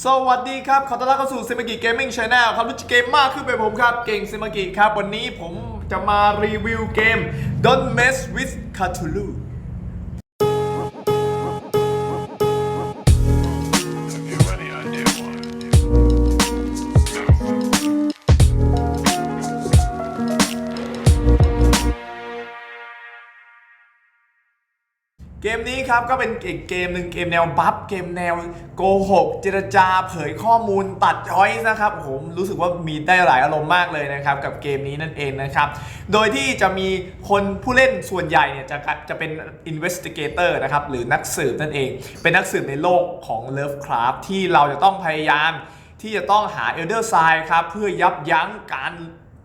สวัสดีครับ ขอต้อนรับเข้าสู่ซิมากิเกมมิ่งชาแนลครับรู้จักเกมมากขึ้นไปผมครับ เก่งซิมากิครับ วันนี้ผมจะมารีวิวเกม Don't Mess with Cthulhu มนี้ครับก็เป็นอีกเกมหนึ่งเกมแนวบัฟเกมแนวโกหกเจรจาเผยข้อมูลตัดช้อยนะครับผมรู้สึกว่ามีได้หลายอารมณ์มากเลยนะครับกับเกมนี้นั่นเองนะครับ โดยที่จะมีคนผู้เล่นส่วนใหญ่เนี่ยจะจะเป็น investigator นะครับหรือนักสืบนั่นเอง เป็นนักสืบในโลกของ Lovecraft ที่เราจะต้องพยายามที่จะต้องหา Elder Sign ครับเพื่อยับยั้งการ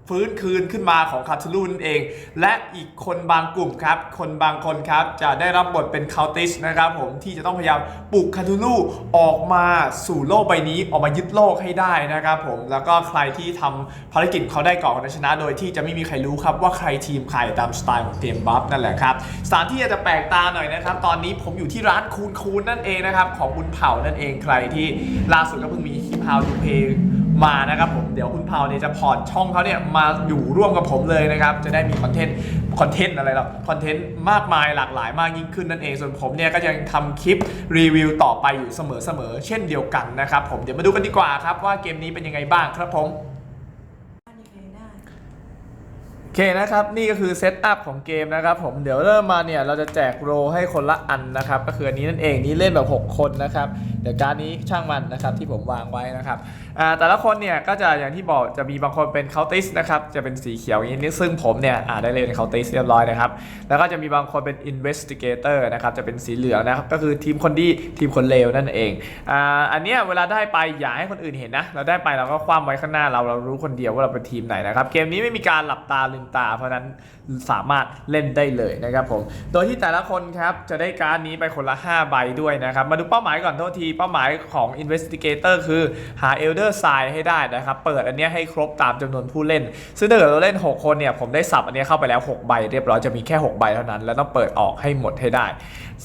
ฟื้นคืนขึ้นมาของคาทูลูนเอง และอีกคนบางกลุ่มครับ คนบางคนครับจะได้รับบทเป็นคาติสนะครับผมที่จะต้องพยายามปลุกคาทูลูออกมาสู่โลกใบนี้ออกมายึดโลกให้ได้นะครับผมแล้วก็ใครที่ทำภารกิจเขาได้ก่อนนนั้นชนะ โดยที่จะไม่มีใครรู้ครับว่าใครทีมใครตามสไตล์ของเกมบัฟนั่นแหละครับสถานที่อาจจะแปลกตาหน่อยนะครับ ตอนนี้ผมอยู่ที่ร้านคูนคูนนั่นเองนะครับของบุญเผ่านั่นเองใครที่ล่าสุดก็เพิ่งมีฮิปฮาวทูเพย มานะครับผมเดี๋ยวคุณเผาเนี่ยจะพอร์ตช่องเขาเนี่ยมาอยู่ร่วมกับผมเลยนะครับ จะได้มีคอนเทนต์คอนเทนต์อะไรหรอคอนเทนต์มากมายหลากหลายมากยิ่งขึ้นนั่นเองส่วนผมเนี่ยก็ยังทำคลิปรีวิวต่อไปอยู่เสมอๆเช่นเดียวกันนะครับผมเดี๋ยวมาดูกันดีกว่าครับว่าเกมนี้เป็นยังไงบ้างครับผม โอ เคนะครับนี่ก็คือเซตอัพของเกมนะครับผมเดี๋ยวเริ่มมาเนี่ยเราจะแจกโรให้คนละอันนะครับก็คืออันนี้นั่นเองนี่เล่นแบบ 6 คนนะครับเดี๋ยวการนี้ช่างมันนะครับที่ผมวางไว้นะครับอ่าแต่ละคนเนี่ยก็จะอย่างที่บอกจะมีบางคนเป็นเคาน์ติสนะครับจะเป็นสีเขียวอย่างนี้ซึ่งผมเนี่ยอ่าได้เล่นเคาน์ติสเรียบร้อยนะครับแล้วก็จะมีบางคนเป็น investigator นะครับจะเป็นสีเหลืองนะครับก็คือทีมคนดีทีมคนเลวนั่นเองอ่าอันเนี้ยเวลาได้ไปอย่าให้คนอื่นเห็นนะเราได้ไปเราก็คว่ำไว้ข้างหน้าเราเรารู้คนเดียวว่าเราเป็นทีมไหนนะครับเกมนี้ไม่มีการหลับตาลืมตา เพราะนั้นสามารถเล่นได้เลยนะครับผม โดยที่แต่ละคนครับจะได้การ์ดนี้ไปคนละ 5 ใบด้วยนะครับ มาดูเป้าหมายก่อนโทษทีเป้าหมายของ Investigator คือหา Elder Sign ให้ได้นะครับ เปิดอันนี้ให้ครบตามจำนวนผู้เล่น ซึ่งถ้าเกิดเราเล่น 6 คนเนี่ยผมได้สับอันนี้เข้าไปแล้ว 6 ใบเรียบร้อยจะมีแค่ 6 ใบเท่านั้น แล้วต้องเปิดออกให้หมดให้ได้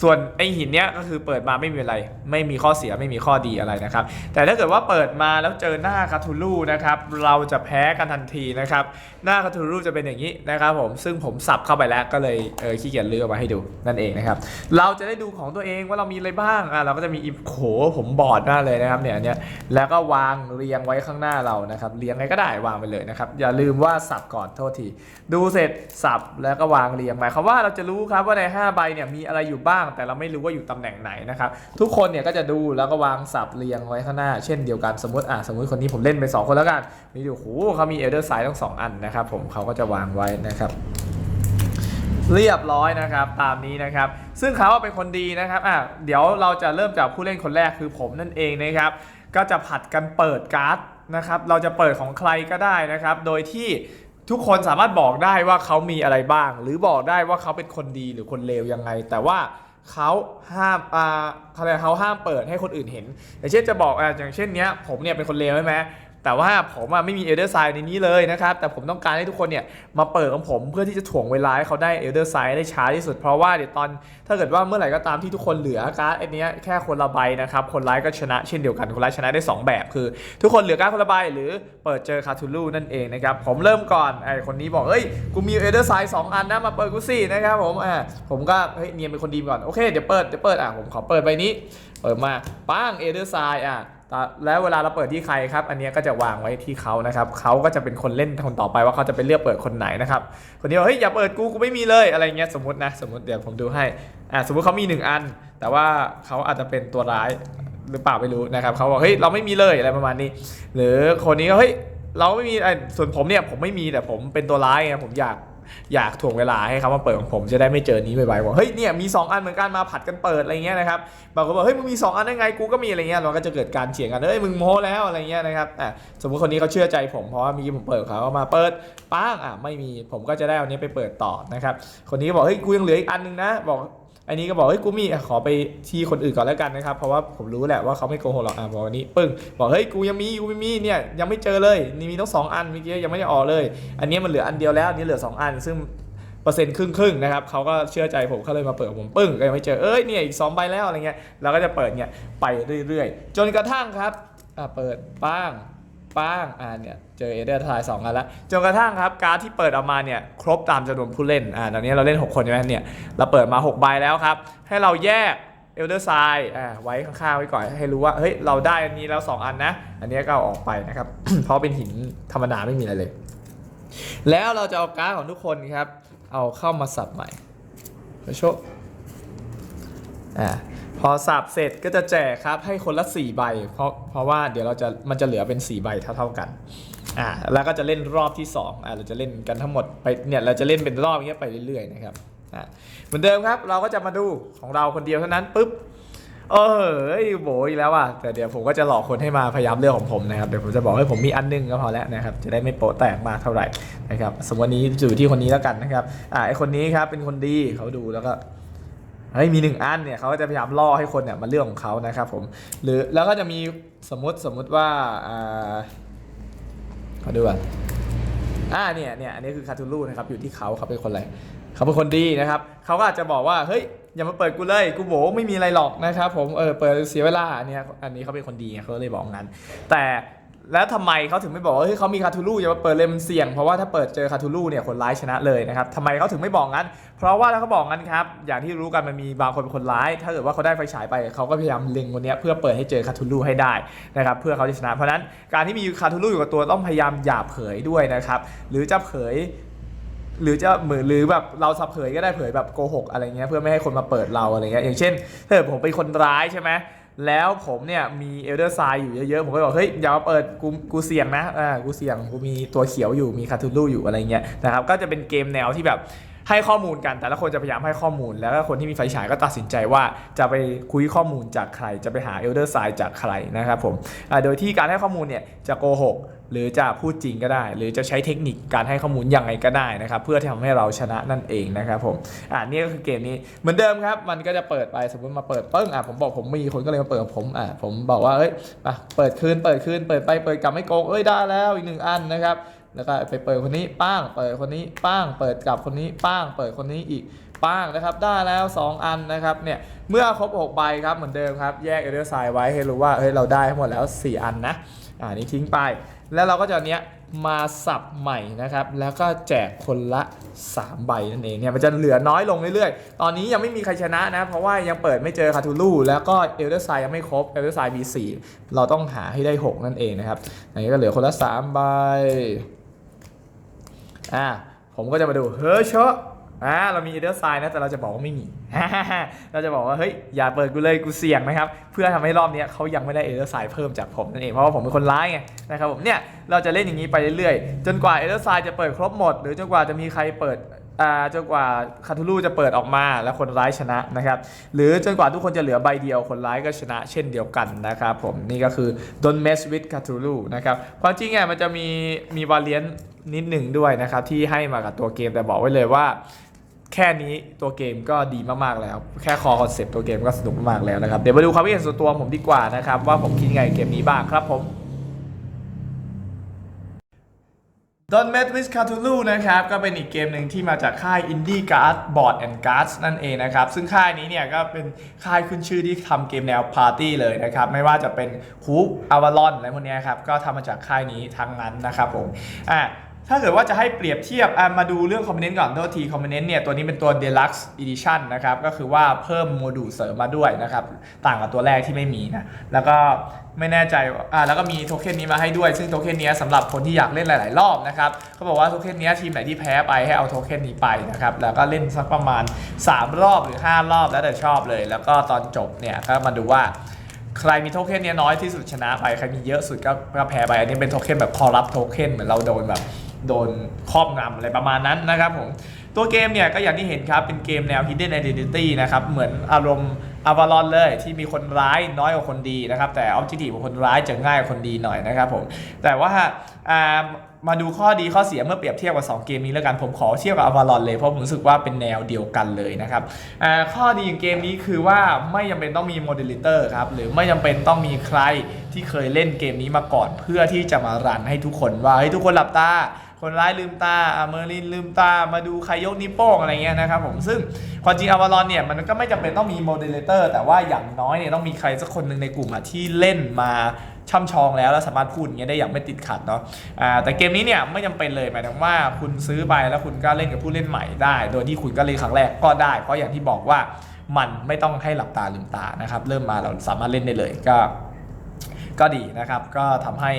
ส่วนไอหินเนี้ยก็คือเปิดมาไม่มีอะไร ไม่มีข้อเสียไม่มีข้อดีอะไรนะครับ แต่ถ้าเกิดว่าเปิดมาแล้วเจอหน้าคาทูลูนะครับ เราจะแพ้กันทันทีนะครับ หน้าคาทูลูจะเป็นอย่างนี้นะครับผม ซึ่งผมสับเข้าไปแล้วก็เลยเออขี้เกียจเลือกมาให้ดูนั่นเองนะครับ เราจะได้ดูของตัวเองว่าเรามีอะไรบ้างอะเราก็จะมีอิโขผมบอร์ดมากเลยนะครับเนี่ยอันเนี้ย แล้วก็วางเรียงไว้ข้างหน้าเรานะครับ เรียงไงก็ได้วางไปเลยนะครับ อย่าลืมว่าสับก่อนโทษที ดูเสร็จสับแล้วก็วางเรียงหมายความว่าเราจะรู้ครับว่าใน5ใบเนี่ยมีอะไรอยู่บ้างแต่เราไม่รู้ว่าอยู่ตำแหน่งไหนนะครับ ทุกคนเนี่ยก็จะดูแล้วก็วางสับเรียงไว้ข้างหน้า เช่นเดียวกันสมมติอะสมมติคนนี้ผมเล่นไปสองคนแล้วกันมีดูโหเขามีเอเดอร์ไซด์ทั้งสองอันนะครับ ผมเขาก็จะวางไว้นะครับเรียบร้อยนะครับตามนี้นะครับ ซึ่งเขาเป็นคนดีนะครับอะเดี๋ยวเราจะเริ่มจากผู้เล่นคนแรกคือผมนั่นเองนะครับ ก็จะผัดกันเปิดการ์ดนะครับ เราจะเปิดของใครก็ได้นะครับ โดยที่ทุกคนสามารถบอกได้ว่าเขามีอะไรบ้าง หรือบอกได้ว่าเขาเป็นคนดีหรือคนเลวยังไง แต่ว่า เขาห้ามอ่าอะไรเขาห้ามเปิดให้คนอื่นเห็น อย่างเช่นจะบอกอะอย่างเช่นเนี้ยผมเนี่ยเป็นคนเลวใช่ไหม แต่ว่าผมอะไม่มีเอลเดอร์ไซน์ในนี้เลยนะครับ แต่ผมต้องการให้ทุกคนเนี่ยมาเปิดของผมเพื่อที่จะถ่วงเวลาให้เขาได้เอลเดอร์ไซน์ได้ช้าที่สุด เพราะว่าเดี๋ยวตอนถ้าเกิดว่าเมื่อไหร่ก็ตามที่ทุกคนเหลือการ์ดไอ้เนี้ยแค่คนละใบนะครับ คนร้ายก็ชนะเช่นเดียวกัน คนร้ายชนะได้ 2 แบบ คือ ทุกคนเหลือการ์ดคนละใบหรือเปิดเจอคาทูลูนั่นเองนะครับ ผมเริ่มก่อนไอ้คนนี้บอกเอ้ยกูมีเอลเดอร์ไซน์สองอันนะมาเปิดกูสินะครับผมอ่าผมก็เฮ้ยเนียนเป็นคนดีก่อนโอเคเดี๋ยวเปิดเดี๋ยวเปิดอะผมขอเปิดใบนี้เปิดมาป้างเอเดอร์ไซน์อะ แล้วเวลาเราเปิดที่ใครครับ อันนี้ก็จะวางไว้ที่เขานะครับเขาก็จะเป็นคนเล่นคนต่อไปว่าเขาจะไปเลือกเปิดคนไหนนะครับ คนนี้บอกเฮ้ยอย่าเปิดกูกูไม่มีเลยอะไรเงี้ยสมมตินะสมมติเดี๋ยวผมดูให้อ่าสมมติเขามีหนึ่งอัน แต่ว่าเขาอาจจะเป็นตัวร้ายหรือเปล่าไม่รู้นะครับเขาบอกเฮ้ยเราไม่มีเลยอะไรประมาณนี้ หรือคนนี้ก็เฮ้ยเราไม่มีไอ้ส่วนผมเนี่ยผมไม่มีแต่ผมเป็นตัวร้ายไงผมอยาก อยากถ่วงเวลาให้เขามาเปิดของผมจะได้ไม่เจอนี้บ่อยๆบอกเฮ้ยเนี่ยมี 2 อันเหมือนกันมาผัดกันเปิดอะไรเงี้ยนะครับบางคนบอกเฮ้ยมึงมี 2 อันได้ไงกูก็มีอะไรเงี้ยเราก็จะเกิดการเถียงกันเฮ้ยมึงโม้แล้วอะไรเงี้ยนะครับอะสมมติคนนี้เขาเชื่อใจผมเพราะว่ามีผมเปิดเขาก็มาเปิดป้างอะไม่มีผมก็จะได้เอานี้ไปเปิดต่อนะครับคนนี้บอกเฮ้ยกูยังเหลืออีกอันนึงนะบอก อันนี้ก็บอกเฮ้ยกูมีขอไปที่คนอื่นก่อนแล้วกันนะครับ เพราะว่าผมรู้แหละว่าเขาไม่โกหกหรอกอะบอกอันนี้ปึ้งบอกเฮ้ยกูยังมีกูไม่มีเนี่ยยังไม่เจอเลยนี่มีต้องสองอันเมื่อกี้ยังไม่ได้ออกเลย อันนี้มันเหลืออันเดียวแล้วอันนี้เหลือสองอัน ซึ่งเปอร์เซ็นต์ครึ่งครึ่งนะครับเขาก็เชื่อใจผมเขาเลยมาเปิดกับผมปึ้งก็ยังไม่เจอเอ้ยเนี่ยอีกสองใบแล้วอะไรเงี้ยเราก็จะเปิดเนี่ยไปเรื่อยๆ จนกระทั่งครับอะเปิดป้าง ป้างอ่าเนี่ยเจอเอเดอร์ทายสองอันแล้วจนกระทั่งครับการดที่เปิดออกมาเนี่ยครบตามจำนวนผู้เล่นอ่าตอนนี้เราเล่น 6 คนใช่ไหมเนี่ยเราเปิดมา 6 ใบแล้วครับ ให้เราแยกเอลเดอร์ไซด์อ่าไว้ข้างๆไว้ก่อนให้รู้ว่าเฮ้ยเราได้อันนี้แล้ว 2 อันนะ อันนี้ก็เอาออกไปนะครับ เพราะเป็นหินธรรมดาไม่มีอะไรเลย แล้วเราจะเอาการ์ดของทุกคนครับ เอาเข้ามาสับใหม่โชว์อ่า พอสับเสร็จก็จะแจกครับให้คนละ4ใบ เพราะเพราะว่าเดี๋ยวเราจะมันจะเหลือเป็น4ใบเท่าๆกันอ่าแล้วก็จะเล่นรอบที่2อ่าเราจะเล่นกันทั้งหมดไปเนี่ยเราจะเล่นเป็นรอบอย่างเงี้ยไปเรื่อยๆนะครับอ่าเหมือนเดิมครับเราก็จะมาดูของเราคนเดียวเท่านั้นปุ๊บเออเฮ้ยโบอีกแล้วอะแต่เดี๋ยวผมก็จะหลอกคนให้มาพยายามเลือกของผมนะครับเดี๋ยวผมจะบอกให้ผมมีอันหนึงก็พอแล้วนะครับจะได้ไม่โปะแตกมากเท่าไหร่นะครับสมมติวันนี้อยู่ที่คนนี้แล้วกันนะครับอ่าไอคนนี้ครับเป็นคนดีเขาดูแล้วก็ เฮ้ยมีหนึ่งอันเนี่ยเขาจะพยายามล่อให้คนเนี่ยมาเลือกของเขานะครับผมหรือแล้วก็จะมีสมมติสมมติว่าอ่าขอดูก่อนอ่าเนี่ยเนี่ยอันนี้คือคาทูลูนะครับอยู่ที่เขาเขาเป็นคนอะไรเขาเป็นคนดีนะครับเขาก็อาจจะบอกว่าเฮ้ยอย่ามาเปิดกูเลยกูโบไม่มีอะไรหรอกนะครับผมเออเปิดเสียเวลาอันเนี้ยอันนี้เขาเป็นคนดีเขาเลยบอกงั้น แต่ แล้วทำไมเขาถึงไม่บอกว่าเฮ้ยเขามีคาทูลูอย่ามาเปิดเลยมันเสี่ยง เพราะว่าถ้าเปิดเจอคาทูลูเนี่ยคนร้ายชนะเลยนะครับทำไมเขาถึงไม่บอกงั้น เพราะว่าถ้าเขาบอกงั้นครับอย่างที่รู้กันมันมีบางคนเป็นคนร้าย ถ้าเกิดว่าเขาได้ไฟฉายไปเขาก็พยายามเล็งคนนี้เพื่อเปิดให้เจอคาทูลูให้ได้นะครับเพื่อเขาจะชนะ เพราะฉะนั้นการที่มีคาทูลูอยู่กับตัวต้องพยายามอย่าเผยด้วยนะครับหรือจะเผยหรือจะเหมือนหรือแบบเราสับเผยก็ได้เผยแบบโกหกอะไรเงี้ยเพื่อไม่ให้คนมาเปิดเราอะไรเงี้ยอย่างเช่นถ้าเกิดผมเป็นคนร้ายใช่ไหม แล้วผมเนี่ยมีเอลเดอร์ไซอยู่เยอะๆ ผมก็บอกเฮ้ยอย่ามาเปิดกูกูเสี่ยงนะอ่ากูเสี่ยงกูมีตัวเขียวอยู่มีคาทูลูอยู่อะไรเงี้ยนะครับก็จะเป็นเกมแนวที่แบบให้ข้อมูลกันแต่ละคนจะพยายามให้ข้อมูล แล้วก็คนที่มีไฟฉายก็ตัดสินใจว่าจะไปคุยข้อมูลจากใคร จะไปหาเอลเดอร์ไซจากใครนะครับผมโดยที่การให้ข้อมูลเนี่ยจะโกหก หรือจะพูดจริงก็ได้ หรือจะใช้เทคนิคการให้ข้อมูลยังไงก็ได้นะครับ เพื่อที่ทำให้เราชนะนั่นเองนะครับผมอ่านี่ก็คือเกมนี้เหมือนเดิมครับ มันก็จะเปิดไปสมมติมาเปิดปึ้งอะผมบอกผมมีคนก็เลยมาเปิดผมอะผมบอกว่าเอ้ยมาเปิดคืนเปิดคืนเปิดไปเปิดกลับไม่โกงเอ้ยได้แล้วอีกหนึ่งอันนะครับแล้วก็ไปเปิดคนนี้ป้าง เปิดคนนี้ป้าง เปิดกลับคนนี้ป้าง เปิดคนนี้อีกป้างนะครับ ได้แล้ว 2 อันนะครับเนี่ยเมื่อครบ6ใบครับเหมือนเดิมครับ แยกเอเดอร์ไซไว้ให้รู้ว่าเฮ้ยเราได้ทั้งหมดแล้ว 4 อันนะ อ่านี่ทิ้งไป แล้วเราก็จะเอาเนี้ยมาสับใหม่นะครับ แล้วก็แจกคนละ 3 ใบนั่นเองเนี่ยมันจะเหลือน้อยลงเรื่อยๆ ตอนนี้ยังไม่มีใครชนะนะ เพราะว่ายังเปิดไม่เจอคาทูลูแล้วก็เอลเดอร์ไซยังไม่ครบเอลเดอร์ไซมี 4 เราต้องหาให้ได้ 6 นั่นเองนะครับอันนี้ก็เหลือคนละ 3 ใบอ่าผมก็จะมาดูเฮ้ยเชอะ อ่าเรามีเอเดอร์ไซน์นะแต่เราจะบอกว่าไม่มี เราจะบอกว่าเฮ้ยอย่าเปิดกูเลยกูเสี่ยงนะครับเพื่อทำให้รอบนี้เขายังไม่ได้เอเดอร์ไซน์เพิ่มจากผมนั่นเองเพราะว่าผมเป็นคนร้ายไงนะครับผมเนี่ยเราจะเล่นอย่างนี้ไปเรื่อยๆ จนกว่าเอเดอร์ไซน์จะเปิดครบหมด หรือจนกว่าจะมีใครเปิดอ่าจนกว่าคาทูลูจะเปิดออกมาแล้วคนร้ายชนะนะครับหรือจนกว่าทุกคนจะเหลือใบเดียวคนร้ายก็ชนะ เช่นเดียวกันนะครับผมนี่ก็คือ don't mess with Cthulhu นะครับความจริงอะมันจะมีมีวาเลียนนิดหนึ่งด้วยนะครับที่ให้มากับตัวเกมแต่บอกไว้เลยว่า แค่นี้ตัวเกมก็ดีมากๆแล้ว แค่คอคอนเซปต์ตัวเกมก็สนุกมากๆแล้วนะครับ เดี๋ยวมาดูความคิดเห็นส่วนตัวผมดีกว่านะครับ ว่าผมคิดไงเกมนี้บ้างครับผม Don't Mess with Cthulhu นะครับ ก็เป็นอีกเกมหนึ่งที่มาจากค่าย Indie Card Board and Cards นั่นเองนะครับ ซึ่งค่ายนี้เนี่ยก็เป็นค่ายขึ้นชื่อที่ทำเกมแนวปาร์ตี้เลยนะครับ ไม่ว่าจะเป็นคูปอวารอนอะไรพวกเนี้ยครับ ก็ทำมาจากค่ายนี้ทั้งนั้นนะครับผมอะ ถ้าเกิดว่าจะให้เปรียบเทียบมาดูเรื่องคอมโพเนนต์ก่อนโทษทีคอมโพเนนต์เนี่ยตัวนี้เป็นตัว Deluxe Edition นะครับ ก็คือว่าเพิ่มโมดูลเสริมมาด้วยนะครับ ต่างกับตัวแรกที่ไม่มีนะ แล้วก็ไม่แน่ใจอ่าแล้วก็มีโทเค็นนี้มาให้ด้วย ซึ่งโทเค็นนี้สำหรับคนที่อยากเล่นหลาย ๆ รอบนะครับเขาบอกว่าโทเค็นนี้ทีมไหนที่แพ้ไปให้เอาโทเค็นนี้ไปนะครับ แล้วก็เล่นสักประมาณ 3 รอบหรือ 5 รอบแล้วแต่ชอบเลย แล้วก็ตอนจบเนี่ยก็มาดูว่าใครมีโทเค็นนี้น้อยที่สุดชนะไป ใครมีเยอะสุดก็ก็แพ้ไป อันนี้เป็นโทเค็นแบบคอรับโทเค็นเหมือนเราโดนแบบ โดนครอบงำอะไรประมาณนั้นนะครับผมตัวเกมเนี่ยก็อย่างที่เห็นครับ เป็นเกมแนว Hidden Identity นะครับ เหมือนอารมณ์อาวารอนเลยที่มีคนร้ายน้อยกว่าคนดีนะครับ แต่ออบจิทีของคนร้ายจะง่ายกว่าคนดีหน่อยนะครับผม แต่ว่ามาดูข้อดีข้อเสียเมื่อเปรียบเทียบกับ 2 เกมนี้แล้วกันผมขอเทียบกับอวารอนเลยเพราะผมรู้สึกว่าเป็นแนวเดียวกันเลยนะครับข้อดีของเกมนี้คือว่าไม่จำเป็นต้องมีโมเดลิเตอร์ครับหรือไม่จำเป็นต้องมีใครที่เคยเล่นเกมนี้มาก่อน เพื่อที่จะมารันให้ทุกคนว่าเฮ้ยทุกคนหลับตา คนร้ายลืมตาอเมอร์ลินลืมตามาดูใครยกนิ้วโป้งอะไรเงี้ยนะครับผมซึ่งความจริงอวารอนเนี่ยมันก็ไม่จำเป็นต้องมีโมเดเลเตอร์แต่ว่าอย่างน้อยเนี่ยต้องมีใครสักคนหนึ่งในกลุ่มอะที่เล่นมาช่ำชองแล้วแล้วสามารถพูดอย่างเงี้ยได้อย่างไม่ติดขัดเนาะอ่าแต่เกมนี้เนี่ยไม่จำเป็นเลยหมายถึงว่าคุณซื้อไปแล้วคุณก็เล่นกับผู้เล่นใหม่ได้ โดยที่คุณก็เล่นครั้งแรกก็ได้ เพราะอย่างที่บอกว่ามันไม่ต้องให้หลับตาลืมตานะครับ เริ่มมาเราสามารถเล่นได้เลยก็ ก็ดีนะครับ ก็ทำให้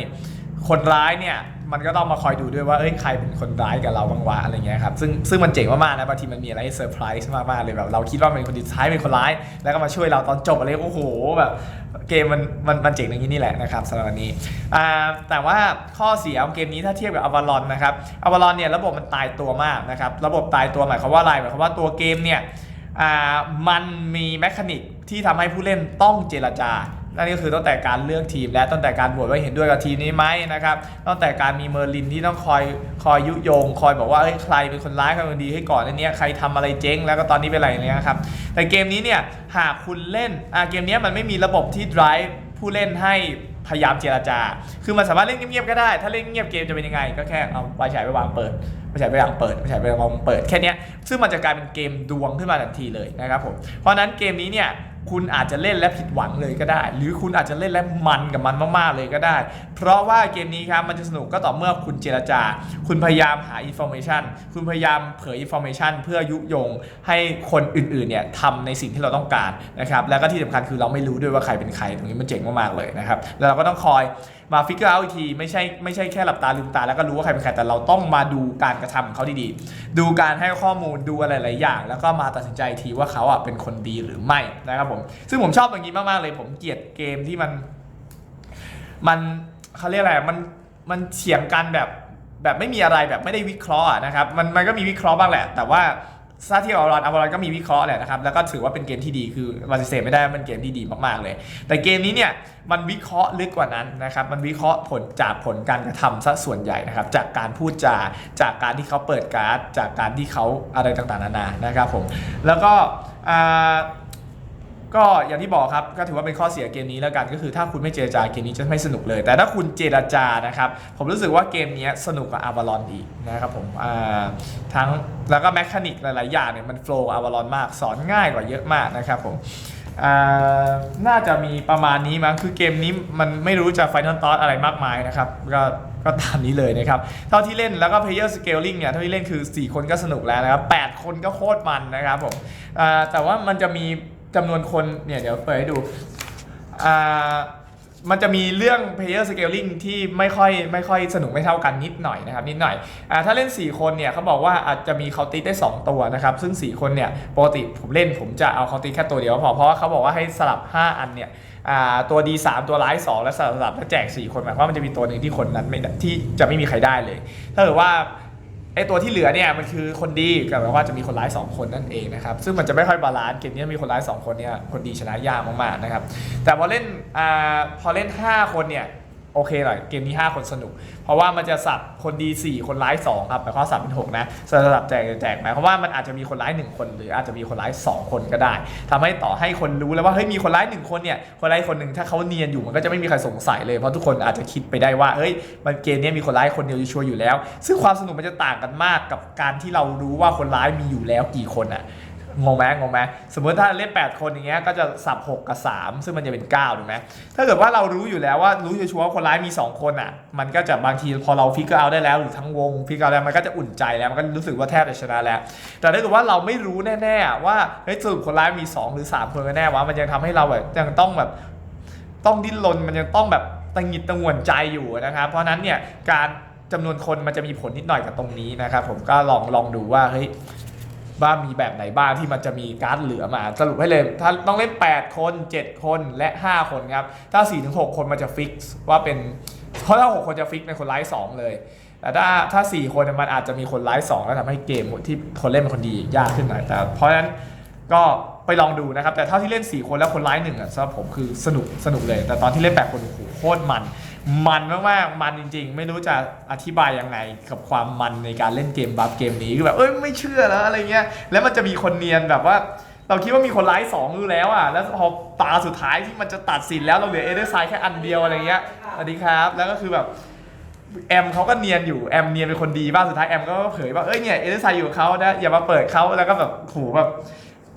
คนร้ายเนี่ยมันก็ต้องมาคอยดูด้วยว่าเอ้ยใครเป็นคนร้ายกับเราบ้างวะอะไรเงี้ยครับซึ่งซึ่งมันเจ๋งมากๆนะบางทีมันมีอะไรให้เซอร์ไพรส์มากๆเลยแบบเราคิดว่าเป็นคนดีท้ายเป็นคนร้าย แล้วก็มาช่วยเราตอนจบอะไรโอ้โหแบบเกมมันมันมันเจ๋งอย่างนี้นี่แหละนะครับสำหรับวันนี้อ่าแต่ว่าข้อเสียของเกมนี้ถ้าเทียบกับอวารอนนะครับอวารอนเนี่ยระบบมันตายตัวมากนะครับระบบตายตัวหมายความว่าอะไรหมายความว่าตัวเกมเนี่ยอ่ามันมีแมคานิกที่ทำให้ผู้เล่นต้องเจรจา นั่นก็คือตั้งแต่การเลือกทีม และตั้งแต่การโหวตว่าเห็นด้วยกับทีมนี้ไหมนะครับตั้งแต่การมีเมอร์ลินที่ต้องคอยคอยยุยง คอยบอกว่าเอ้ยใครเป็นคนร้ายใครเป็นคนดีให้ก่อนอันนี้ใครทำอะไรเจ๊ง แล้วก็ตอนนี้เป็นอะไรอย่างเงี้ยครับแต่เกมนี้เนี่ยหากคุณเล่นอ่าเกมนี้มันไม่มีระบบที่ drive ผู้เล่นให้พยายามเจรจา คือมันสามารถเล่นเงียบๆก็ได้ ถ้าเล่นเงียบเกมจะเป็นยังไง ก็แค่เอาไฟฉายไปวางเปิดไฟฉายไปวางเปิดไฟฉายไปวางเปิดแค่นี้ซึ่งมันจะกลายเป็นเกมดวงขึ้นมาทันทีเลยนะครับผม เพราะนั้นเกมนี้เนี่ย คุณอาจจะเล่นและผิดหวังเลยก็ได้ หรือคุณอาจจะเล่นและมันกับมันมากๆเลยก็ได้ เพราะว่าเกมนี้ครับมันจะสนุกก็ต่อเมื่อคุณเจรจา คุณพยายามหาอินโฟเมชันคุณพยายามเผยอินโฟเมชันเพื่อยุยงให้คนอื่นๆเนี่ยทำในสิ่งที่เราต้องการนะครับ แล้วก็ที่สำคัญคือเราไม่รู้ด้วยว่าใครเป็นใคร ตรงนี้มันเจ๋งมากๆเลยนะครับ แล้วเราก็ต้องคอย มาฟิกเกอร์เอาอีกทีไม่ใช่ไม่ใช่แค่หลับตาลืมตาแล้วก็รู้ว่าใครเป็นใครแต่เราต้องมาดูการกระทำของเขาดีๆ ดูการให้ข้อมูลดูอะไรหลายอย่าง แล้วก็มาตัดสินใจทีว่าเขาอะเป็นคนดีหรือไม่นะครับผม ซึ่งผมชอบตรงนี้มากๆเลย ผมเกลียดเกมที่มัน มันเขาเรียกอะไรมันมันเฉียงกันแบบแบบไม่มีอะไรแบบไม่ได้วิเคราะห์นะครับมันมันก็มีวิเคราะห์บ้างแหละ แต่ว่า ถ้าเทียบกับอวารอนอวารอนก็มีวิเคราะห์แหละนะครับแล้วก็ถือว่าเป็นเกมที่ดีคือปฏิเสธไม่ได้ว่ามันเกมที่ดีมากๆเลย แต่เกมนี้เนี่ยมันวิเคราะห์ลึกกว่านั้นนะครับมันวิเคราะห์ผลจากผลการกระทำซะส่วนใหญ่นะครับจากการพูดจาจากการที่เขาเปิดการ์ด จากการที่เขาอะไรต่างๆนานานะครับผมแล้วก็อ่า ก็อย่างที่บอกครับก็ถือว่าเป็นข้อเสียเกมนี้แล้วกันก็คือถ้าคุณไม่เจรจาเกมนี้จะไม่สนุกเลย แต่ถ้าคุณเจรจานะครับผมรู้สึกว่าเกมนี้สนุกกว่าอาวารอนอีกนะครับผมทั้งแล้วก็แมคานิกหลาย ๆ อย่างเนี่ยมันโฟล์อาวารอนมาก สอนง่ายกว่าเยอะมากนะครับผมน่าจะมีประมาณนี้มั้งคือเกมนี้มันไม่รู้จะไฟนอลตอสอะไรมากมายนะครับก็ก็ตามนี้เลยนะครับ เท่าที่เล่นแล้วก็ player scaling เนี่ย เท่าที่เล่นคือ 4 คนก็สนุกแล้วนะครับ 8 คนก็โคตรมันนะครับผมแต่ว่ามันจะมี จำนวนคนเนี่ยเดี๋ยวเปิดให้ดูอ่ามันจะมีเรื่อง player scaling ที่ไม่ค่อยไม่ค่อยสนุกไม่เท่ากันนิดหน่อยนะครับนิดหน่อยอาถ้าเล่น 4 คนเนี่ยเขาบอกว่าอาจจะมีเขาติได้ 2 ตัวนะครับซึ่ง 4 คนเนี่ยปกติผมเล่นผมจะเอาเขาติแค่ตัวเดียวพอเพราะว่าเขาบอกว่าให้สลับ 5 อันเนี่ยอ่าตัว D3 ตัวร้าย2แล้วสลับสลับแล้วแจก 4 คนหมายความว่ามันจะมีตัวหนึ่งที่คนนั้นไม่ที่จะไม่มีใครได้เลย ถ้าเกิดว่า ไอตัวที่เหลือเนี่ยมันคือคนดีกับแปลว่าจะมีคนร้าย 2 คนนั่นเองนะครับซึ่งมันจะไม่ค่อยบาลานซ์เกมนี้มีคนร้าย 2 คนเนี่ยคนดีชนะยากมากๆนะครับแต่พอเล่นอ่าพอเล่น 5 คนเนี่ย โอเคหน่อยเกมนี้ 5 คนสนุก เพราะว่ามันจะสับคนดี 4 คนร้าย 2 ครับหมายความสับเป็น6นะสลับแจกแจกหมายความว่ามันอาจจะมีคนร้าย 1 คน หรืออาจจะมีคนร้าย 2 คนก็ได้ทำให้ต่อให้คนรู้แล้วว่าเฮ้ยมีคนร้าย 1 คนเนี่ยคนร้ายคนหนึ่งถ้าเขาเนียนอยู่มันก็จะไม่มีใครสงสัยเลยเพราะทุกคนอาจจะคิดไปได้ว่าเฮ้ยมันเกมนี้มีคนร้ายคนเดียวชัวร์อยู่แล้ว ซึ่งความสนุกมันจะต่างกันมากกับการที่เรารู้ว่าคนร้ายมีอยู่แล้วกี่คนอะ งงไหมงงไหมสมมติถ้าเล่น 8 คนอย่างเงี้ยก็จะสับ 6 กับ 3 ซึ่งมันจะเป็น9ถูกไหมถ้าเกิดว่าเรารู้อยู่แล้วว่ารู้ชัวร์ๆว่าคนร้ายมี 2 คนอะ มันก็จะบางทีพอเราฟิกเกอร์เอาได้แล้วหรือทั้งวงฟิกเกอร์แล้วมันก็จะอุ่นใจแล้วมันก็รู้สึกว่าแทบจะชนะแล้ว แต่ถ้าเกิดว่าเราไม่รู้แน่ๆว่าเฮ้ยสรุปคนร้ายมี 2 หรือ 3 คนกันแน่วะมันยังทำให้เราแบบยังต้องแบบต้องดิ้นรนมันยังต้องแบบตังหิดตังหวนใจอยู่นะครับ เพราะฉะนั้นเนี่ยการจำนวนคนมันจะมีผลนิดหน่อยกับตรงนี้นะครับผมก็ลองลองดูว่าเฮ้ย ว่ามีแบบไหนบ้างที่มันจะมีการ์ดเหลือมา สรุปให้เลยถ้าต้องเล่น 8 คน 7 คนและ 5 คนครับ ถ้า 4-6 คนมันจะฟิกซ์ว่าเป็นเพราะถ้า 6 คนจะฟิกเป็นคนไลฟ์2เลยแต่ถ้าถ้า 4 คนมันอาจจะมีคนไลฟ์2แล้วทำให้เกมที่คนเล่นเป็นคนดียากขึ้นหน่อยแต่เพราะฉะนั้นก็ไปลองดูนะครับ แต่เท่าที่เล่น 4 คนแล้วคนร้ายหนึ่งอะสำหรับผมคือสนุกสนุกเลย แต่ตอนที่เล่น8คนโอ้โหโคตรมัน มันมากๆ มันจริง ๆ ไม่รู้จะอธิบายยังไงกับความมันในการเล่นเกมบัฟเกมนี้คือแบบเอ้ยไม่เชื่อแล้วอะไรเงี้ยแล้วมันจะมีคนเนียนแบบว่า เราคิดว่ามีคนร้ายสองอยู่แล้วอะแล้วพอตาสุดท้ายที่มันจะตัดสินแล้วเราเหลือเอเดอร์ไซด์แค่อันเดียวอะไรเงี้ยสวัสดีครับแล้วก็คือแบบแอมเขาก็เนียนอยู่แอมเนียนเป็นคนดีบ้างสุดท้ายแอมก็เผยว่าเอ้ยเนี่ยเอเดอร์ไซด์อยู่กับเขานะอย่ามาเปิดเขาแล้วก็แบบโหแบบ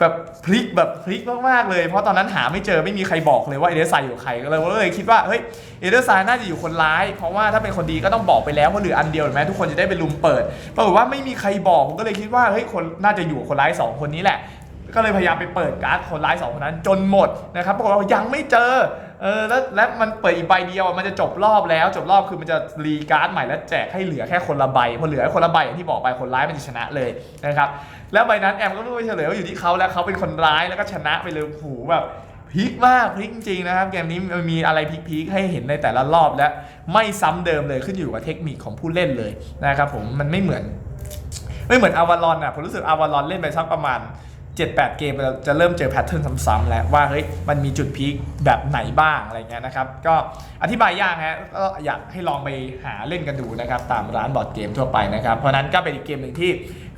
แบบพลิกแบบพลิกมากๆเลย เพราะตอนนั้นหาไม่เจอไม่มีใครบอกเลยว่าเอเดอร์ไซอยู่ใครก็เลยก็เลยคิดว่าเฮ้ยเอเดอร์ไซน่าจะอยู่คนร้าย เพราะว่าถ้าเป็นคนดีก็ต้องบอกไปแล้วเพราะเหลืออันเดียวเห็นไหมทุกคนจะได้ไปลุมเปิดปรากฏว่าไม่มีใครบอกผมก็เลยคิดว่าเฮ้ยคนน่าจะอยู่คนร้ายสองคนนี้แหละ ก็เลยพยายามไปเปิดการ์ดคนร้ายสองคนนั้นจนหมดนะครับปรากฏว่ายังไม่เจอ เออแล้วแล้วมันเปิดอีกใบเดียวมันจะจบรอบแล้ว จบรอบคือมันจะรีการ์ดใหม่แล้วแจกให้เหลือแค่คนละใบพอเหลือคนละใบอย่างที่บอกไปคนร้ายมันจะชนะเลยนะครับแล้วใบนั้นแอมก็ไม่เฉลยว่าอยู่ที่เขาแล้วเขาเป็นคนร้ายแล้วก็ชนะไปเลยโอ้โหูแบบพลิกมากพลิกจริงๆนะครับเกมนี้มันมีอะไรพลิกๆให้เห็นในแต่ละรอบและไม่ซ้ำเดิมเลยขึ้นอยู่กับเทคนิคของผู้เล่นเลยนะครับผมมันไม่เหมือน ไม่เหมือนอาวารอนอะผมรู้สึกอาวารอนเล่นไปสักประมาณ 7-8 เกมเราจะเริ่มเจอแพทเทิร์นซ้ำๆแล้วว่าเฮ้ยมันมีจุดพีคแบบไหนบ้างอะไรเงี้ยนะครับ ก็อธิบายยากฮะก็อยากให้ลองไปหาเล่นกันดูนะครับ ตามร้านบอร์ดเกมทั่วไปนะครับ เพราะนั้นก็เป็นอีกเกมหนึ่งที่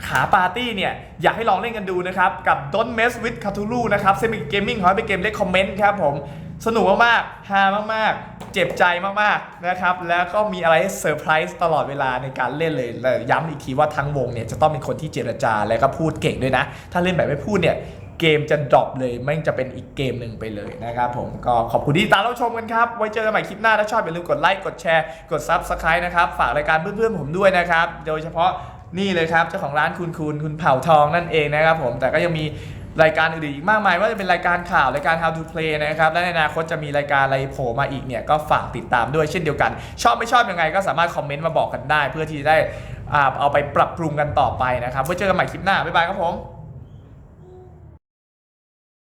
ขาปาร์ตี้เนี่ย อยากให้ลองเล่นกันดูนะครับ กับ Don't Mess with Cthulhu นะครับเซมิเกมมิ่งขอให้เป็นเกมเล็กคอมเมนต์ครับผม สนุกมากๆฮามากๆ เจ็บใจมากๆนะครับ แล้วก็มีอะไรเซอร์ไพรส์ตลอดเวลาในการเล่นเลยและย้ำอีกทีว่าทั้งวงเนี่ยจะต้องเป็นคนที่เจรจาและก็พูดเก่งด้วยนะ ถ้าเล่นแบบไม่พูดเนี่ยเกมจะดรอปเลยไม่งจะเป็นอีกเกมหนึ่งไปเลยนะครับผมก็ขอบคุณที่ติดตามรับชมกันครับ ไว้เจอกันใหม่คลิปหน้า ถ้าชอบอย่าลืมกดไลค์กดแชร์กด Subscribe นะครับ ฝากรายการเพื่อนๆผมด้วยนะครับ โดยเฉพาะนี่เลยครับ เจ้าของร้านคุณคุณคุณเผ่าทองนั่นเองนะครับผมแต่ก็ยังมี รายการอื่นๆอีกมากมายว่าจะเป็นรายการข่าวรายการ How to Play นะครับและในอนาคตจะมีรายการอะไรโผล่มาอีกเนี่ยก็ฝากติดตามด้วยเช่นเดียวกัน ชอบไม่ชอบยังไงก็สามารถคอมเมนต์มาบอกกันได้ เพื่อที่จะได้อ่าเอาไปปรับปรุงกันต่อไปนะครับไว้เจอกันใหม่คลิปหน้าบ๊ายบายครับผม